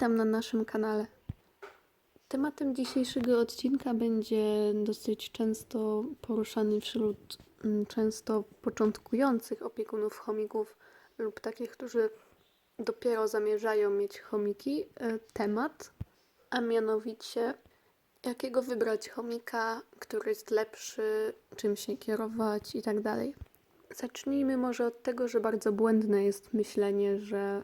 Witam na naszym kanale. Tematem dzisiejszego odcinka będzie dosyć często poruszany wśród mm, często początkujących opiekunów chomików lub takich, którzy dopiero zamierzają mieć chomiki, e, temat, a mianowicie jakiego wybrać chomika, który jest lepszy, czym się kierować i tak dalej. Zacznijmy może od tego, że bardzo błędne jest myślenie, że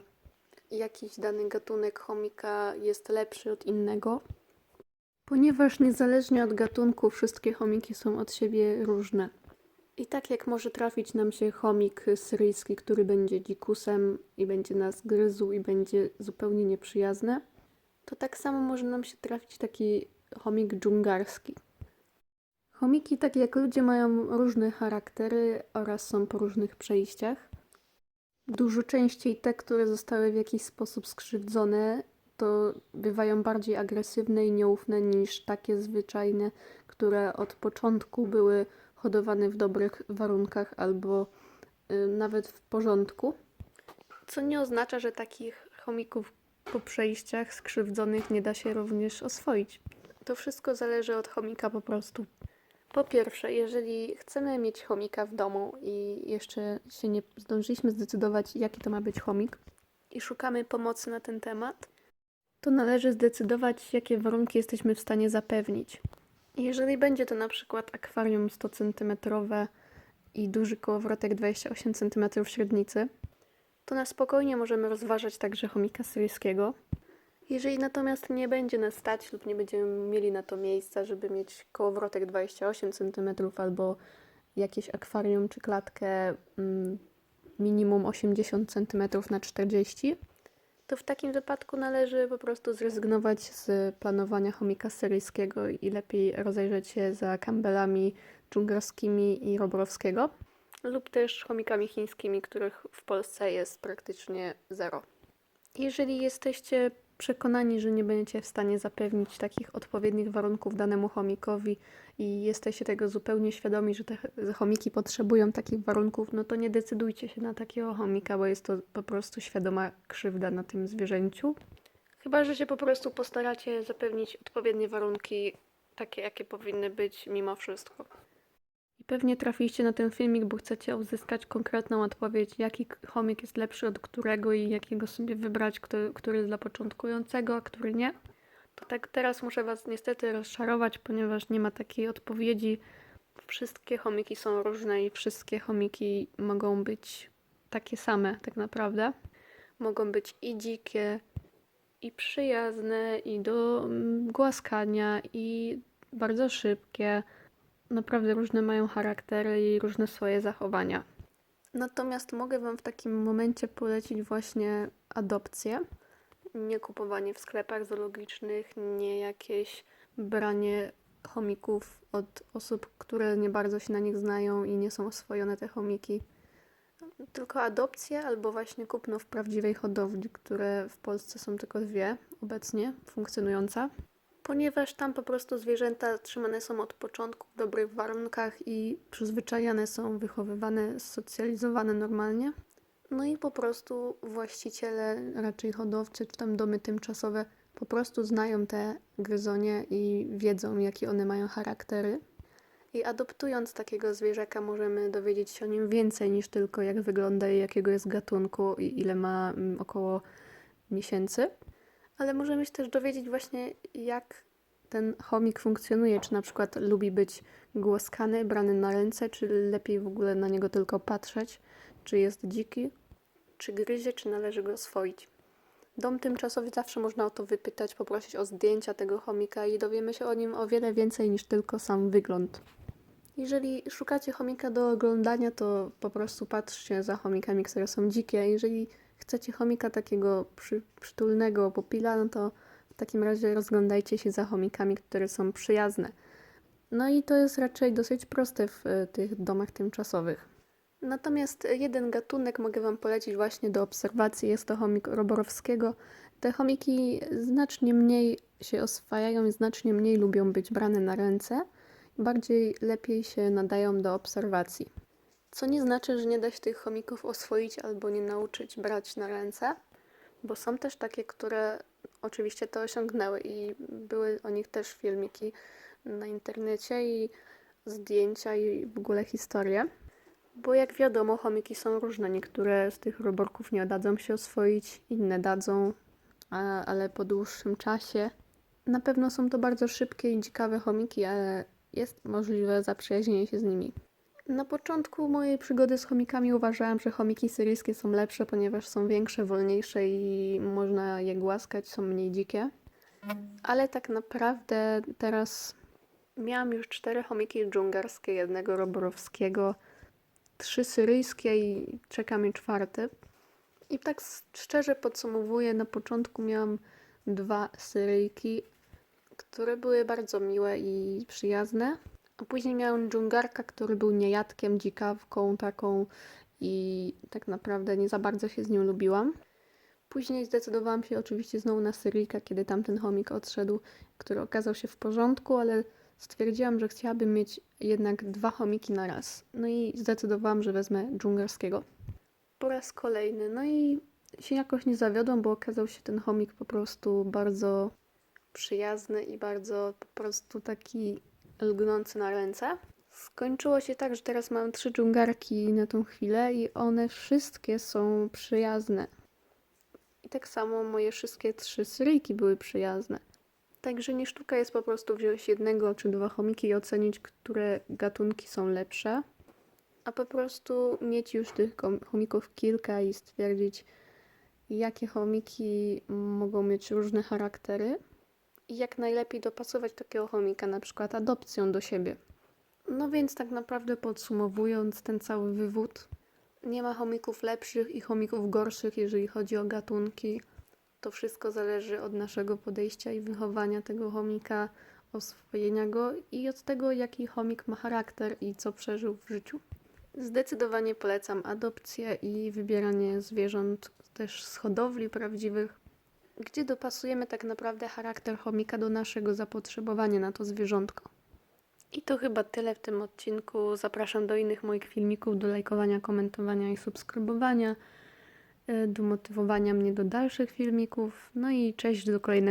jakiś dany gatunek chomika jest lepszy od innego, ponieważ niezależnie od gatunku wszystkie chomiki są od siebie różne. I tak jak może trafić nam się chomik syryjski, który będzie dzikusem i będzie nas gryzł i będzie zupełnie nieprzyjazny, to tak samo może nam się trafić taki chomik dżungarski. Chomiki, tak jak ludzie, mają różne charaktery oraz są po różnych przejściach. Dużo częściej te, które zostały w jakiś sposób skrzywdzone, to bywają bardziej agresywne i nieufne niż takie zwyczajne, które od początku były hodowane w dobrych warunkach albo y, nawet w porządku. Co nie oznacza, że takich chomików po przejściach skrzywdzonych nie da się również oswoić. To wszystko zależy od chomika po prostu. Po pierwsze, jeżeli chcemy mieć chomika w domu i jeszcze się nie zdążyliśmy zdecydować, jaki to ma być chomik, i szukamy pomocy na ten temat, to należy zdecydować, jakie warunki jesteśmy w stanie zapewnić. Jeżeli będzie to na przykład akwarium 100 cm i duży kołowrotek 28 cm średnicy, to na spokojnie możemy rozważać także chomika syryjskiego. Jeżeli natomiast nie będzie nas stać lub nie będziemy mieli na to miejsca, żeby mieć kołowrotek 28 cm albo jakieś akwarium czy klatkę mm, minimum 80 cm na 40 to w takim wypadku należy po prostu zrezygnować z planowania chomika syryjskiego i lepiej rozejrzeć się za kambelami dżungarskimi i roborowskiego lub też chomikami chińskimi, których w Polsce jest praktycznie zero. Jeżeli jesteście przekonani, że nie będziecie w stanie zapewnić takich odpowiednich warunków danemu chomikowi i jesteście tego zupełnie świadomi, że te ch- chomiki potrzebują takich warunków, no to nie decydujcie się na takiego chomika, bo jest to po prostu świadoma krzywda na tym zwierzęciu. Chyba, że się po prostu postaracie zapewnić odpowiednie warunki, takie jakie powinny być mimo wszystko. Pewnie trafiliście na ten filmik, bo chcecie uzyskać konkretną odpowiedź, jaki chomik jest lepszy od którego i jakiego sobie wybrać, który, który jest dla początkującego, a który nie. To tak teraz muszę Was niestety rozczarować, ponieważ nie ma takiej odpowiedzi. Wszystkie chomiki są różne i wszystkie chomiki mogą być takie same tak naprawdę. Mogą być i dzikie, i przyjazne, i do mm, głaskania, i bardzo szybkie naprawdę różne mają charaktery i różne swoje zachowania. Natomiast mogę Wam w takim momencie polecić właśnie adopcję. Nie kupowanie w sklepach zoologicznych, nie jakieś branie chomików od osób, które nie bardzo się na nich znają i nie są oswojone te chomiki. Tylko adopcja albo właśnie kupno w prawdziwej hodowli, które w Polsce są tylko dwie obecnie funkcjonujące ponieważ tam po prostu zwierzęta trzymane są od początku w dobrych warunkach i przyzwyczajane są, wychowywane, socjalizowane normalnie. No i po prostu właściciele, raczej hodowcy, czy tam domy tymczasowe, po prostu znają te gryzonie i wiedzą, jakie one mają charaktery. I adoptując takiego zwierzaka, możemy dowiedzieć się o nim więcej niż tylko jak wygląda i jakiego jest gatunku i ile ma mm, około miesięcy ale możemy się też dowiedzieć właśnie, jak ten chomik funkcjonuje. Czy na przykład lubi być głaskany, brany na ręce, czy lepiej w ogóle na niego tylko patrzeć, czy jest dziki, czy gryzie, czy należy go oswoić. Dom tymczasowy zawsze można o to wypytać, poprosić o zdjęcia tego chomika i dowiemy się o nim o wiele więcej niż tylko sam wygląd. Jeżeli szukacie chomika do oglądania, to po prostu patrzcie za chomikami, które są dzikie. Jeżeli chcecie chomika takiego przy, przytulnego popila, no to w takim razie rozglądajcie się za chomikami, które są przyjazne. No i to jest raczej dosyć proste w e, tych domach tymczasowych. Natomiast jeden gatunek mogę Wam polecić właśnie do obserwacji, jest to chomik roborowskiego. Te chomiki znacznie mniej się oswajają i znacznie mniej lubią być brane na ręce, bardziej lepiej się nadają do obserwacji. Co nie znaczy, że nie da się tych chomików oswoić albo nie nauczyć brać na ręce, bo są też takie, które oczywiście to osiągnęły i były o nich też filmiki na internecie i zdjęcia i w ogóle historie. Bo jak wiadomo, chomiki są różne. Niektóre z tych roborków nie dadzą się oswoić, inne dadzą, ale po dłuższym czasie. Na pewno są to bardzo szybkie i ciekawe chomiki, ale jest możliwe zaprzyjaźnienie się z nimi. Na początku mojej przygody z chomikami uważałam, że chomiki syryjskie są lepsze, ponieważ są większe, wolniejsze i można je głaskać, są mniej dzikie. Ale tak naprawdę teraz miałam już cztery chomiki dżungarskie, jednego roborowskiego, trzy syryjskie i czeka mi czwarty. I tak szczerze podsumowuję, na początku miałam dwa syryjki, które były bardzo miłe i przyjazne. Później miałem dżungarka, który był niejadkiem, dzikawką taką i tak naprawdę nie za bardzo się z nim lubiłam. Później zdecydowałam się oczywiście znowu na Syryjka, kiedy tamten chomik odszedł, który okazał się w porządku, ale stwierdziłam, że chciałabym mieć jednak dwa chomiki na raz. No i zdecydowałam, że wezmę dżungarskiego. Po raz kolejny. No i się jakoś nie zawiodłam, bo okazał się ten chomik po prostu bardzo przyjazny i bardzo po prostu taki lgnący na ręce. Skończyło się tak, że teraz mam trzy dżungarki na tą chwilę i one wszystkie są przyjazne. I tak samo moje wszystkie trzy syryjki były przyjazne. Także nie sztuka jest po prostu wziąć jednego czy dwa chomiki i ocenić, które gatunki są lepsze, a po prostu mieć już tych chomików kilka i stwierdzić, jakie chomiki mogą mieć różne charaktery i jak najlepiej dopasować takiego chomika, na przykład adopcją do siebie. No więc tak naprawdę podsumowując ten cały wywód, nie ma chomików lepszych i chomików gorszych, jeżeli chodzi o gatunki. To wszystko zależy od naszego podejścia i wychowania tego chomika, oswojenia go i od tego, jaki chomik ma charakter i co przeżył w życiu. Zdecydowanie polecam adopcję i wybieranie zwierząt też z hodowli prawdziwych, gdzie dopasujemy tak naprawdę charakter chomika do naszego zapotrzebowania na to zwierzątko. I to chyba tyle w tym odcinku. Zapraszam do innych moich filmików, do lajkowania, komentowania i subskrybowania, e, do motywowania mnie do dalszych filmików. No i cześć do kolejnego.